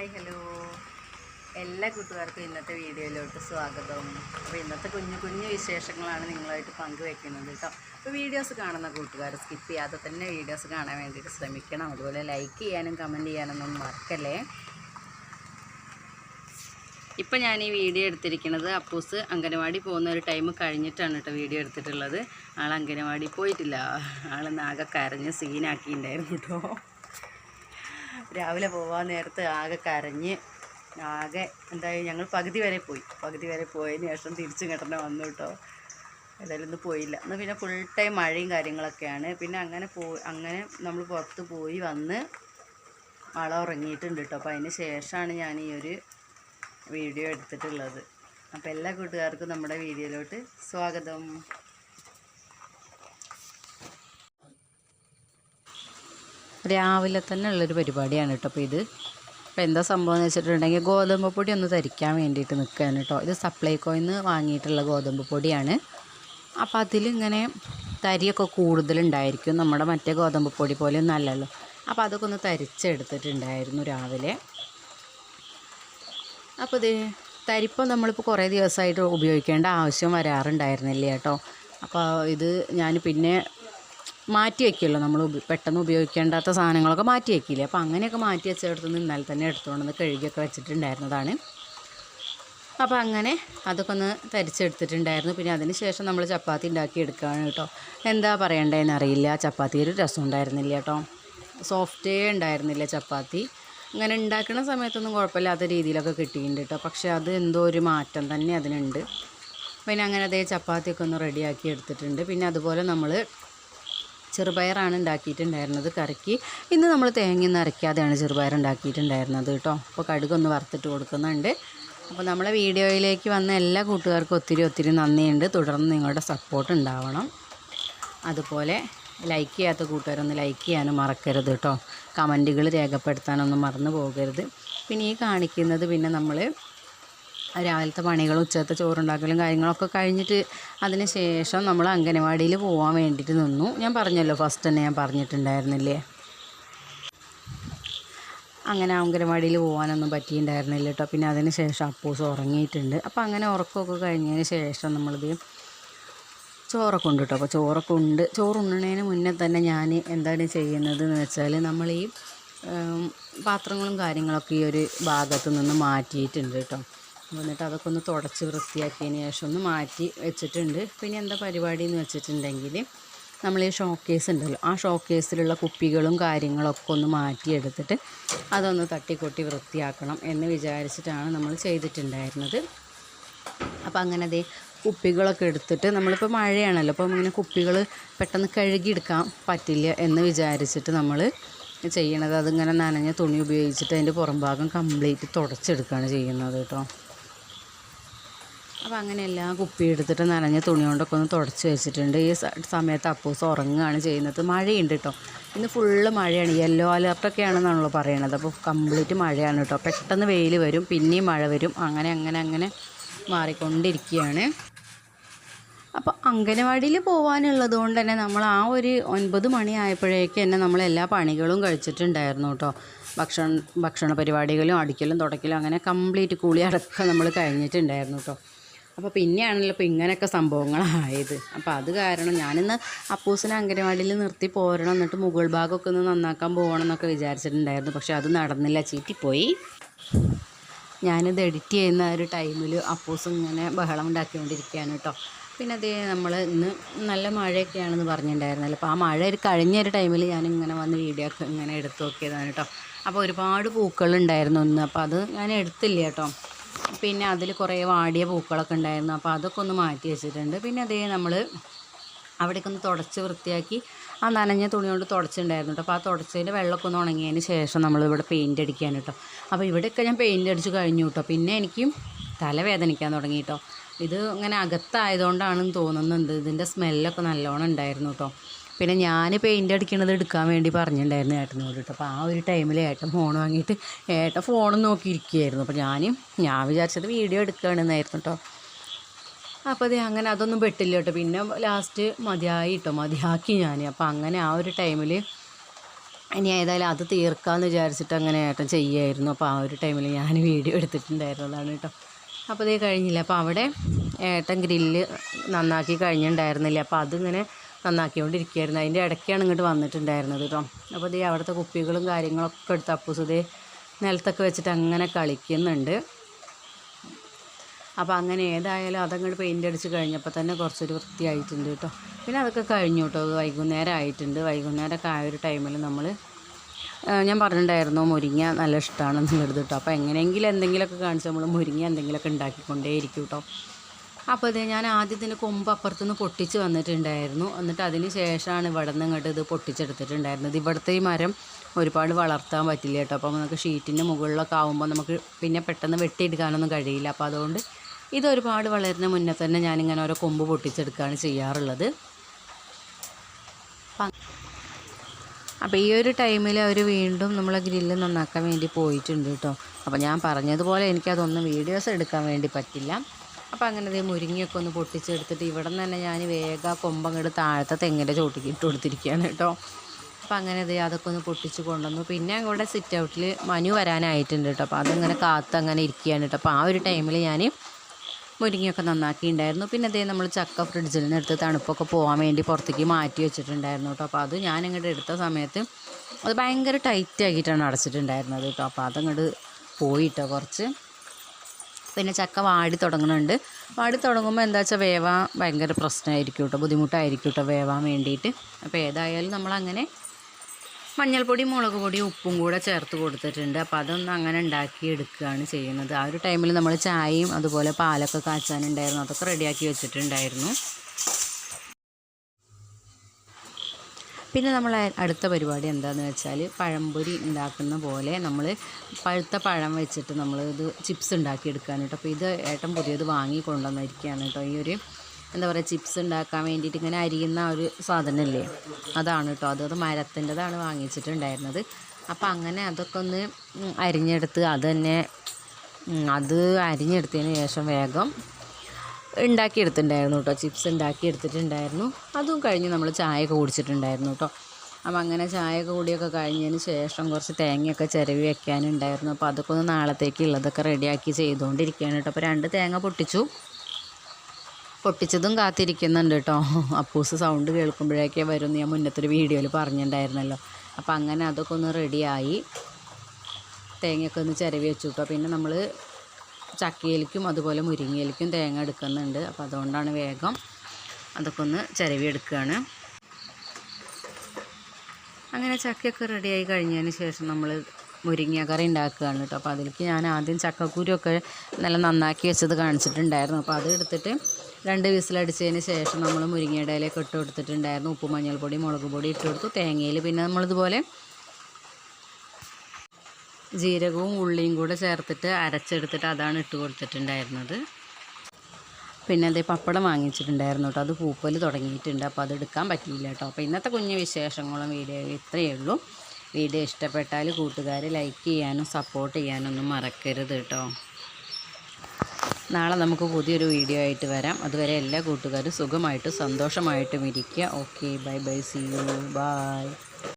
Hi hello. എല്ലാ കൂട്ടുകാർക്കും ഇന്നത്തെ വീഡിയോയിലോട്ട് സ്വാഗതം. അപ്പോൾ ഇന്നത്തെ കുഞ്ഞു കുഞ്ഞു വിശേഷങ്ങളാണ് നിങ്ങളായിട്ട് പങ്കുവെക്കുന്നത് കേട്ടോ. അപ്പോൾ വീഡിയോസ് കാണുന്ന കൂട്ടുകാർ സ്കിപ്പ് ചെയ്യാതെ തന്നെ വീഡിയോസ് കാണാൻ വേണ്ടിയിട്ട് ശ്രമിക്കണം. അതുപോലെ ലൈക്ക് ചെയ്യാനും കമന്റ് ചെയ്യാനൊന്നും മറക്കല്ലേ? ഇപ്പം ഞാൻ ഈ വീഡിയോ എടുത്തിരിക്കുന്നത് അപ്പൂസ് അംഗനവാടി പോകുന്ന ഒരു ടൈം കഴിഞ്ഞിട്ടാണ് കേട്ടോ വീഡിയോ എടുത്തിട്ടുള്ളത്. ആൾ അംഗനവാടി പോയിട്ടില്ല. ആൾ നാഗെ കരഞ്ഞ് സീനാക്കിയിട്ടുണ്ടായിരുന്നു കേട്ടോ. രാവിലെ പോവാൻ നേരത്ത് ആകെ കരഞ്ഞ് ആകെ എന്തായാലും ഞങ്ങൾ പകുതി വരെ പോയി. പകുതി വരെ പോയതിന് ശേഷം തിരിച്ചു കിട്ടണ വന്നു കേട്ടോ ഏതായാലും ഇന്ന് പോയില്ല. ഇന്ന് പിന്നെ ഫുൾ ടൈം മഴയും കാര്യങ്ങളൊക്കെയാണ്. പിന്നെ അങ്ങനെ പോ അങ്ങനെ നമ്മൾ പുറത്ത് പോയി വന്ന് ആളെ ഉറങ്ങിയിട്ടുണ്ട് കേട്ടോ അപ്പോൾ അതിന് ശേഷമാണ് ഞാൻ ഈ ഒരു വീഡിയോ എടുത്തിട്ടുള്ളത്. അപ്പോൾ എല്ലാ കൂട്ടുകാർക്കും നമ്മുടെ വീഡിയോയിലോട്ട് സ്വാഗതം. രാവിലെ തന്നെ ഉള്ളൊരു പരിപാടിയാണ് കേട്ടോ. അപ്പോൾ ഇത് അപ്പോൾ എന്താ സംഭവം എന്ന് വെച്ചിട്ടുണ്ടെങ്കിൽ ഗോതമ്പ് പൊടി ഒന്ന് തരിക്കാൻ വേണ്ടിയിട്ട് നിൽക്കുകയാണ് കേട്ടോ. ഇത് സപ്ലൈകോയിൽ നിന്ന് വാങ്ങിയിട്ടുള്ള ഗോതമ്പ് പൊടിയാണ്. അപ്പോൾ അതിലിങ്ങനെ തരിയൊക്കെ കൂടുതലുണ്ടായിരിക്കും. നമ്മുടെ മറ്റേ ഗോതമ്പ് പൊടി പോലെ ഒന്നും അല്ലല്ലോ. അപ്പോൾ അതൊക്കെ ഒന്ന് തരിച്ചെടുത്തിട്ടുണ്ടായിരുന്നു രാവിലെ. അപ്പോൾ ഇത് തരിപ്പം നമ്മളിപ്പോൾ കുറേ ദിവസമായിട്ട് ഉപയോഗിക്കേണ്ട ആവശ്യം വരാറുണ്ടായിരുന്നില്ല കേട്ടോ. അപ്പോൾ ഇത് ഞാൻ പിന്നെ മാറ്റി വയ്ക്കുമല്ലോ നമ്മൾ പെട്ടെന്ന് ഉപയോഗിക്കേണ്ടാത്ത സാധനങ്ങളൊക്കെ മാറ്റി വയ്ക്കില്ലേ അപ്പോൾ അങ്ങനെയൊക്കെ മാറ്റി വെച്ചെടുത്ത് നിന്ന് ഇന്നലെ തന്നെ എടുത്തുകൊണ്ട് വന്ന് കഴുകിയൊക്കെ വെച്ചിട്ടുണ്ടായിരുന്നതാണ്. അപ്പോൾ അങ്ങനെ അതൊക്കെ ഒന്ന് തരിച്ചെടുത്തിട്ടുണ്ടായിരുന്നു. പിന്നെ അതിന് ശേഷം നമ്മൾ ചപ്പാത്തി ഉണ്ടാക്കി എടുക്കുകയാണ് കേട്ടോ. എന്താ പറയണ്ടേന്ന് അറിയില്ല. ചപ്പാത്തി ഒരു രസം ഉണ്ടായിരുന്നില്ല കേട്ടോ. സോഫ്റ്റേ ഉണ്ടായിരുന്നില്ല ചപ്പാത്തി. അങ്ങനെ ഉണ്ടാക്കുന്ന സമയത്തൊന്നും കുഴപ്പമില്ലാത്ത രീതിയിലൊക്കെ കിട്ടിയിട്ടുണ്ട് കേട്ടോ. പക്ഷേ അത് എന്തോ ഒരു മാറ്റം തന്നെ അതിനുണ്ട്. പിന്നെ അങ്ങനെ അതേ ചപ്പാത്തിയൊക്കെ ഒന്ന് റെഡിയാക്കി എടുത്തിട്ടുണ്ട്. പിന്നെ അതുപോലെ നമ്മൾ ചെറുപയറാണ് ഉണ്ടാക്കിയിട്ടുണ്ടായിരുന്നത് കറിക്ക്. ഇന്ന് നമ്മൾ തേങ്ങയൊന്നും അരയ്ക്കാതെയാണ് ചെറുപയർ ഉണ്ടാക്കിയിട്ടുണ്ടായിരുന്നത് കേട്ടോ. അപ്പോൾ കടുകൊന്ന് വറുത്തിട്ട് കൊടുക്കുന്നുണ്ട്. അപ്പോൾ നമ്മളെ വീഡിയോയിലേക്ക് വന്ന എല്ലാ കൂട്ടുകാർക്കും ഒത്തിരി ഒത്തിരി നന്ദിയുണ്ട്. തുടർന്ന് നിങ്ങളുടെ സപ്പോർട്ട് ഉണ്ടാവണം. അതുപോലെ ലൈക്ക് ചെയ്യാത്ത കൂട്ടുകാരൊന്ന് ലൈക്ക് ചെയ്യാനും മറക്കരുത് കേട്ടോ. കമന്റുകൾ രേഖപ്പെടുത്താനൊന്നും മറന്നു പോകരുത്. പിന്നെ ഈ കാണിക്കുന്നത് പിന്നെ നമ്മൾ രാവിലത്തെ പണികളും ഉച്ചത്തെ ചോറുണ്ടാക്കലും കാര്യങ്ങളൊക്കെ കഴിഞ്ഞിട്ട് അതിന് ശേഷം നമ്മൾ അംഗനവാടിയിൽ പോകാൻ വേണ്ടിയിട്ട് നിന്നു. ഞാൻ പറഞ്ഞല്ലോ ഫസ്റ്റ് തന്നെ ഞാൻ പറഞ്ഞിട്ടുണ്ടായിരുന്നില്ലേ? അങ്ങനെ അംഗനവാടിയിൽ പോകാനൊന്നും പറ്റിയിട്ടുണ്ടായിരുന്നില്ല കേട്ടോ പിന്നെ അതിന് ശേഷം അപ്പൂസ് ഉറങ്ങിയിട്ടുണ്ട്. അപ്പോൾ അങ്ങനെ ഉറക്കമൊക്കെ കഴിഞ്ഞതിന് ശേഷം നമ്മളിത് ചോറൊക്കെ ഉണ്ട് കേട്ടോ അപ്പോൾ ചോറൊക്കെ ഉണ്ട്. ചോറ് ഉണ്ണണതിന് മുന്നേ തന്നെ ഞാൻ എന്താണ് ചെയ്യുന്നത് എന്ന് വെച്ചാൽ നമ്മൾ ഈ പാത്രങ്ങളും കാര്യങ്ങളൊക്കെ ഈ ഒരു ഭാഗത്ത് നിന്ന് മാറ്റിയിട്ടുണ്ട് കേട്ടോ എന്നിട്ട് അതൊക്കെ ഒന്ന് തുടച്ച് വൃത്തിയാക്കിയതിന് ശേഷം ഒന്ന് മാറ്റി വെച്ചിട്ടുണ്ട്. പിന്നെ എന്താ പരിപാടി എന്ന് വെച്ചിട്ടുണ്ടെങ്കിൽ നമ്മൾ ഈ ഷോക്കേസ് ഉണ്ടല്ലോ ആ ഷോക്കേസിലുള്ള കുപ്പികളും കാര്യങ്ങളൊക്കെ ഒന്ന് മാറ്റിയെടുത്തിട്ട് അതൊന്ന് തട്ടിക്കൊട്ടി വൃത്തിയാക്കണം എന്ന് വിചാരിച്ചിട്ടാണ് നമ്മൾ ചെയ്തിട്ടുണ്ടായിരുന്നത്. അപ്പോൾ അങ്ങനെ അതേ കുപ്പികളൊക്കെ എടുത്തിട്ട് നമ്മളിപ്പോൾ മഴയാണല്ലോ അപ്പം ഇങ്ങനെ കുപ്പികൾ പെട്ടെന്ന് കഴുകിയെടുക്കാൻ പറ്റില്ല എന്ന് വിചാരിച്ചിട്ട് നമ്മൾ ചെയ്യണത്. അതിങ്ങനെ നനഞ്ഞ തുണി ഉപയോഗിച്ചിട്ട് അതിന്റെ പുറംഭാഗം കംപ്ലീറ്റ് തുടച്ചെടുക്കുകയാണ് ചെയ്യുന്നത് കേട്ടോ. അപ്പോൾ അങ്ങനെ എല്ലാ കുപ്പി എടുത്തിട്ട് നനഞ്ഞ തുണി കൊണ്ടൊക്കെ ഒന്ന് തുടച്ച് വെച്ചിട്ടുണ്ട്. ഈ സമയത്ത് അപ്പൂസ് ഉറങ്ങുകയാണ് ചെയ്യുന്നത്. മഴയുണ്ട് കേട്ടോ ഇന്ന് ഫുള്ള് മഴയാണ്. യെല്ലോ അലർട്ടൊക്കെ ആണെന്നാണല്ലോ പറയണത്. അപ്പോൾ കംപ്ലീറ്റ് മഴയാണ് കേട്ടോ പെട്ടെന്ന് വെയിൽ വരും പിന്നെയും മഴ വരും. അങ്ങനെ അങ്ങനെ അങ്ങനെ മാറിക്കൊണ്ടിരിക്കുകയാണ്. അപ്പോൾ അംഗനവാടിയിൽ പോകാനുള്ളത് കൊണ്ട് തന്നെ നമ്മൾ ആ ഒരു ഒൻപത് മണി ആയപ്പോഴേക്ക് തന്നെ നമ്മൾ എല്ലാ പണികളും കഴിച്ചിട്ടുണ്ടായിരുന്നു കേട്ടോ ഭക്ഷണം ഭക്ഷണ പരിപാടികളും അടിക്കലും തുടക്കലും അങ്ങനെ കംപ്ലീറ്റ് കൂളി അടക്കം നമ്മൾ കഴിഞ്ഞിട്ടുണ്ടായിരുന്നു കേട്ടോ അപ്പോൾ പിന്നെയാണല്ലോ ഇപ്പോൾ ഇങ്ങനെയൊക്കെ സംഭവങ്ങളായത്. അപ്പോൾ അത് കാരണം ഞാനിന്ന് അപ്പൂസിനെ അംഗനവാടിയിൽ നിർത്തി പോരണം എന്നിട്ട് മുകൾ ഭാഗമൊക്കെ ഒന്ന് നന്നാക്കാൻ പോകണം എന്നൊക്കെ വിചാരിച്ചിട്ടുണ്ടായിരുന്നു. പക്ഷെ അത് നടന്നില്ല. ചീറ്റിപ്പോയി. ഞാനിത് എഡിറ്റ് ചെയ്യുന്ന ഒരു ടൈമിൽ അപ്പൂസ് ഇങ്ങനെ ബഹളം ഉണ്ടാക്കിക്കൊണ്ടിരിക്കുകയാണ് കേട്ടോ പിന്നെ അതേ നമ്മൾ ഇന്ന് നല്ല മഴയൊക്കെയാണെന്ന് പറഞ്ഞിട്ടുണ്ടായിരുന്നല്ലോ. അപ്പോൾ ആ മഴ ഒരു കഴിഞ്ഞ ഒരു ടൈമിൽ ഞാൻ ഇങ്ങനെ വന്ന് വീഡിയോ ഒക്കെ ഇങ്ങനെ എടുത്തു നോക്കിയതാണ് കേട്ടോ അപ്പോൾ ഒരുപാട് പൂക്കളുണ്ടായിരുന്നു ഇന്ന്. അപ്പോൾ അത് ഞാൻ എടുത്തില്ല കേട്ടോ പിന്നെ അതിൽ കുറേ വാടിയ പൂക്കളൊക്കെ ഉണ്ടായിരുന്നു. അപ്പോൾ അതൊക്കെ ഒന്ന് മാറ്റി വെച്ചിട്ടുണ്ട്. പിന്നെ അതേ നമ്മൾ അവിടേക്ക് ഒന്ന് തുടച്ച് വൃത്തിയാക്കി ആ നനഞ്ഞ തുണി കൊണ്ട് തുടച്ചിട്ടുണ്ടായിരുന്നു കേട്ടോ. അപ്പോൾ ആ തുടച്ചതിന്റെ വെള്ളമൊക്കെ ഒന്ന് ഉണങ്ങിയതിന് ശേഷം നമ്മളിവിടെ പെയിന്റ് അടിക്കാൻ കേട്ടോ. അപ്പോൾ ഇവിടെയൊക്കെ ഞാൻ പെയിന്റ് അടിച്ച് കഴിഞ്ഞു കേട്ടോ. പിന്നെ എനിക്ക് തലവേദനിക്കാൻ തുടങ്ങി കേട്ടോ. ഇത് ഇങ്ങനെ അകത്തായതുകൊണ്ടാണെന്ന് തോന്നുന്നുണ്ട്. ഇതിന്റെ സ്മെല്ലൊക്കെ നല്ലോണം ഉണ്ടായിരുന്നു കേട്ടോ. പിന്നെ ഞാൻ പെയിന്റ് അടിക്കണത് എടുക്കാൻ വേണ്ടി പറഞ്ഞിട്ടുണ്ടായിരുന്നു ഏട്ടനോട് അപ്പോൾ ആ ഒരു ടൈമിൽ ഏട്ടൻ ഫോൺ വാങ്ങിയിട്ട് ഏട്ടൻ ഫോണും നോക്കിയിരിക്കുകയായിരുന്നു. അപ്പോൾ ഞാൻ ഞാൻ വിചാരിച്ചത് വീഡിയോ എടുക്കുകയാണെന്നായിരുന്നു കേട്ടോ അപ്പോൾ അത് അങ്ങനെ അതൊന്നും പെട്ടില്ല കേട്ടോ പിന്നെ ലാസ്റ്റ് മതിയായി കേട്ടോ മതിയാക്കി ഞാൻ അപ്പോൾ അങ്ങനെ ആ ഒരു ടൈമിൽ ഇനി ഏതായാലും അത് തീർക്കാമെന്ന് വിചാരിച്ചിട്ട് അങ്ങനെ ഏട്ടൻ ചെയ്യുമായിരുന്നു അപ്പോൾ ആ ഒരു ടൈമിൽ ഞാൻ വീഡിയോ എടുത്തിട്ടുണ്ടായിരുന്നതാണ് കേട്ടോ അപ്പോൾ അത് കഴിഞ്ഞില്ല. അപ്പോൾ അവിടെ ഏട്ടൻ ഗ്രില്ല് നന്നാക്കി കഴിഞ്ഞിട്ടുണ്ടായിരുന്നില്ല അപ്പോൾ അതിങ്ങനെ നന്നാക്കിക്കൊണ്ടിരിക്കുകയായിരുന്നു. അതിന്റെ ഇടയ്ക്കാണ് ഇങ്ങോട്ട് വന്നിട്ടുണ്ടായിരുന്നത് കേട്ടോ. അപ്പോൾ ഇത് അവിടുത്തെ കുപ്പികളും കാര്യങ്ങളൊക്കെ എടുത്ത് അപ്പൂസ് ഇതേ നിലത്തൊക്കെ വെച്ചിട്ട് അങ്ങനെ കളിക്കുന്നുണ്ട്. അപ്പോൾ അങ്ങനെ ഏതായാലും അതങ്ങോട്ട് പെയിന്റ് അടിച്ച് കഴിഞ്ഞപ്പോൾ തന്നെ കുറച്ചൊരു വൃത്തിയായിട്ടുണ്ട് കേട്ടോ. പിന്നെ അതൊക്കെ കഴിഞ്ഞു കേട്ടോ. വൈകുന്നേരം ആയിട്ടുണ്ട്. വൈകുന്നേരമൊക്കെ ആ ഒരു ടൈമിൽ നമ്മൾ ഞാൻ പറഞ്ഞിട്ടുണ്ടായിരുന്നു മുരിങ്ങ നല്ല ഇഷ്ടമാണെന്നുള്ളത് കേട്ടോ. അപ്പോൾ എങ്ങനെയെങ്കിലും എന്തെങ്കിലുമൊക്കെ കാണിച്ച് നമ്മൾ മുരിങ്ങ എന്തെങ്കിലുമൊക്കെ ഉണ്ടാക്കിക്കൊണ്ടേയിരിക്കും കേട്ടോ. അപ്പോൾ ഇത് ഞാൻ ആദ്യത്തിന് കൊമ്പ് അപ്പുറത്തുനിന്ന് പൊട്ടിച്ച് വന്നിട്ടുണ്ടായിരുന്നു. എന്നിട്ട് അതിന് ശേഷമാണ് ഇവിടെ നിന്ന് ഇങ്ങോട്ട് ഇത് പൊട്ടിച്ചെടുത്തിട്ടുണ്ടായിരുന്നത്. ഇവിടുത്തെ ഈ മരം ഒരുപാട് വളർത്താൻ പറ്റില്ല കേട്ടോ. അപ്പോൾ നമുക്ക് ഷീറ്റിന്റെ മുകളിലൊക്കെ ആകുമ്പോൾ നമുക്ക് പിന്നെ പെട്ടെന്ന് വെട്ടിയെടുക്കാനൊന്നും കഴിയില്ല. അപ്പോൾ അതുകൊണ്ട് ഇത് ഒരുപാട് വളരുന്ന മുന്നേ തന്നെ ഞാനിങ്ങനെ ഓരോ കൊമ്പ് പൊട്ടിച്ചെടുക്കുകയാണ് ചെയ്യാറുള്ളത്. അപ്പോൾ ഈ ഒരു ടൈമിൽ അവർ വീണ്ടും നമ്മളെ ഗ്രില്ല് നന്നാക്കാൻ വേണ്ടി പോയിട്ടുണ്ട് കേട്ടോ. അപ്പോൾ ഞാൻ പറഞ്ഞതുപോലെ എനിക്കതൊന്നും വീഡിയോസ് എടുക്കാൻ വേണ്ടി പറ്റില്ല. അപ്പോൾ അങ്ങനെ ദേ മുരിങ്ങയൊക്കെ ഒന്ന് പൊട്ടിച്ചെടുത്തിട്ട് ഇവിടെ നിന്ന് തന്നെ ഞാൻ വേഗം കൊമ്പങ്ങോട്ട് താഴത്തെ തെങ്ങിന്റെ ചോട്ടിക്ക് ഇട്ട് കൊടുത്തിരിക്കുകയാണ് കേട്ടോ. അപ്പോൾ അങ്ങനെ ദേ അതൊക്കെ ഒന്ന് പൊട്ടിച്ച് കൊണ്ടുവന്നു. പിന്നെ അങ്ങോട്ട് സിറ്റ് ഔട്ടിൽ മനു വരാനായിട്ടുണ്ട് കേട്ടോ. അപ്പോൾ അതിങ്ങനെ കാത്ത് അങ്ങനെ ഇരിക്കുകയാണ് കേട്ടോ. അപ്പോൾ ആ ഒരു ടൈമിൽ ഞാൻ മുരിങ്ങയൊക്കെ നന്നാക്കിയിട്ടുണ്ടായിരുന്നു പിന്നെ അതേ നമ്മൾ ചക്ക ഫ്രിഡ്ജിൽ നിന്ന് എടുത്ത് തണുപ്പൊക്കെ പോകാൻ വേണ്ടി പുറത്തേക്ക് മാറ്റി വെച്ചിട്ടുണ്ടായിരുന്നു കേട്ടോ. അപ്പോൾ അത് ഞാൻ ഇങ്ങോട്ട് എടുത്ത സമയത്ത് അത് ഭയങ്കര ടൈറ്റ് ആക്കിയിട്ടാണ് അടച്ചിട്ടുണ്ടായിരുന്നത് കേട്ടോ. അപ്പോൾ അതങ്ങോട്ട് പോയിട്ടോ കുറച്ച്. പിന്നെ ചക്ക വാടി തുടങ്ങുന്നുണ്ട് വാടി തുടങ്ങുമ്പോൾ എന്താ വെച്ചാൽ വേവാൻ ഭയങ്കര പ്രശ്നമായിരിക്കും കേട്ടോ ബുദ്ധിമുട്ടായിരിക്കും കേട്ടോ വേവാൻ വേണ്ടിയിട്ട് അപ്പോൾ ഏതായാലും നമ്മളങ്ങനെ മഞ്ഞൾപ്പൊടി മുളക് പൊടി ഉപ്പും കൂടെ ചേർത്ത് കൊടുത്തിട്ടുണ്ട്. അപ്പോൾ അതൊന്ന് അങ്ങനെ ഉണ്ടാക്കി എടുക്കുകയാണ് ചെയ്യുന്നത്. ആ ഒരു ടൈമിൽ നമ്മൾ ചായയും അതുപോലെ പാലൊക്കെ കാച്ചാനുണ്ടായിരുന്നു. അതൊക്കെ റെഡിയാക്കി വെച്ചിട്ടുണ്ടായിരുന്നു. പിന്നെ നമ്മൾ അടുത്ത പരിപാടി എന്താണെന്ന് വെച്ചാൽ പഴംപൊരി ഉണ്ടാക്കുന്ന പോലെ നമ്മൾ പഴുത്ത പഴം വെച്ചിട്ട് നമ്മൾ ഇത് ചിപ്സ് ഉണ്ടാക്കി എടുക്കാൻ കേട്ടോ. അപ്പോൾ ഇത് ഏട്ടൻ പുതിയത് വാങ്ങി കൊണ്ടുവന്നിരിക്കുകയാണ് കേട്ടോ. ഈ ഒരു എന്താ പറയുക ചിപ്സ് ഉണ്ടാക്കാൻ വേണ്ടിയിട്ട് ഇങ്ങനെ അരിയുന്ന ഒരു സാധനമല്ലേ? അതാണ് കേട്ടോ. അത് മരത്തിന്റെതാണ് വാങ്ങിച്ചിട്ടുണ്ടായിരുന്നത്. അപ്പോൾ അങ്ങനെ അതൊക്കെ ഒന്ന് അരിഞ്ഞെടുത്ത് അത് തന്നെ അത് അരിഞ്ഞെടുത്തതിന് ശേഷം വേഗം ഉണ്ടാക്കിയെടുത്തിട്ടുണ്ടായിരുന്നു കേട്ടോ. ചിപ്സ് ഉണ്ടാക്കിയെടുത്തിട്ടുണ്ടായിരുന്നു. അതും കഴിഞ്ഞ് നമ്മൾ ചായയൊക്കെ കുടിച്ചിട്ടുണ്ടായിരുന്നു കേട്ടോ. അപ്പം അങ്ങനെ ചായയൊക്കെ കൂടിയൊക്കെ കഴിഞ്ഞതിന് ശേഷം കുറച്ച് തേങ്ങയൊക്കെ ചിരവി വെക്കാനുണ്ടായിരുന്നു. അപ്പോൾ അതൊക്കെ ഒന്ന് നാളത്തേക്ക് ഉള്ളതൊക്കെ റെഡിയാക്കി ചെയ്തുകൊണ്ടിരിക്കുകയാണ് കേട്ടോ. അപ്പോൾ രണ്ട് തേങ്ങ പൊട്ടിച്ചു. പൊട്ടിച്ചതും കാത്തിരിക്കുന്നുണ്ട് കേട്ടോ. അപ്പൂസ് സൗണ്ട് കേൾക്കുമ്പോഴേക്കേ വരും ഞാൻ മുന്നത്തെ ഒരു വീഡിയോയിൽ പറഞ്ഞിട്ടുണ്ടായിരുന്നല്ലോ. അപ്പോൾ അങ്ങനെ അതൊക്കെ ഒന്ന് റെഡിയായി തേങ്ങയൊക്കെ ഒന്ന് ചിരവി വെച്ചു കേട്ടോ. പിന്നെ നമ്മൾ ചക്കയിലേക്കും അതുപോലെ മുരിങ്ങയിലേക്കും തേങ്ങ എടുക്കുന്നുണ്ട്. അപ്പോൾ അതുകൊണ്ടാണ് വേഗം അതൊക്കെ ഒന്ന് ചിരവി എടുക്കുകയാണ് അങ്ങനെ ചക്കയൊക്കെ റെഡിയായി കഴിഞ്ഞതിന് ശേഷം നമ്മൾ മുരിങ്ങ കറി ഉണ്ടാക്കുകയാണ് കേട്ടോ. അപ്പോൾ അതിലേക്ക് ഞാൻ ആദ്യം ചക്കക്കുരുമൊക്കെ നല്ല നന്നാക്കി വെച്ചത് കാണിച്ചിട്ടുണ്ടായിരുന്നു. അപ്പോൾ അത് എടുത്തിട്ട് രണ്ട് വിസിലടിച്ചതിന് ശേഷം നമ്മൾ മുരിങ്ങയുടെ ഇലയൊക്കെ ഇട്ട് കൊടുത്തിട്ടുണ്ടായിരുന്നു. ഉപ്പ് മഞ്ഞൾപ്പൊടി മുളക് പൊടി ഇട്ട് കൊടുത്തു. തേങ്ങയിൽ പിന്നെ നമ്മളിതുപോലെ ജീരകവും ഉള്ളിയും കൂടെ ചേർത്തിട്ട് അരച്ചെടുത്തിട്ട് അതാണ് ഇട്ട് കൊടുത്തിട്ടുണ്ടായിരുന്നത്. പിന്നെ അതേ പപ്പടം വാങ്ങിച്ചിട്ടുണ്ടായിരുന്നു കേട്ടോ. അത് പൂപ്പൽ തുടങ്ങിയിട്ടുണ്ട്. അപ്പോൾ അത് എടുക്കാൻ പറ്റിയില്ല കേട്ടോ. അപ്പോൾ ഇന്നത്തെ കുഞ്ഞു വിശേഷങ്ങളും വീഡിയോ ഇത്രയേ ഉള്ളൂ. വീഡിയോ ഇഷ്ടപ്പെട്ടാൽ കൂട്ടുകാർ ലൈക്ക് ചെയ്യാനും സപ്പോർട്ട് ചെയ്യാനൊന്നും മറക്കരുത് കേട്ടോ. നാളെ നമുക്ക് പുതിയൊരു വീഡിയോ ആയിട്ട് വരാം. അതുവരെ എല്ലാ കൂട്ടുകാരും സുഖമായിട്ടും സന്തോഷമായിട്ടും ഇരിക്കുക. Okay bye bye see you. Bye.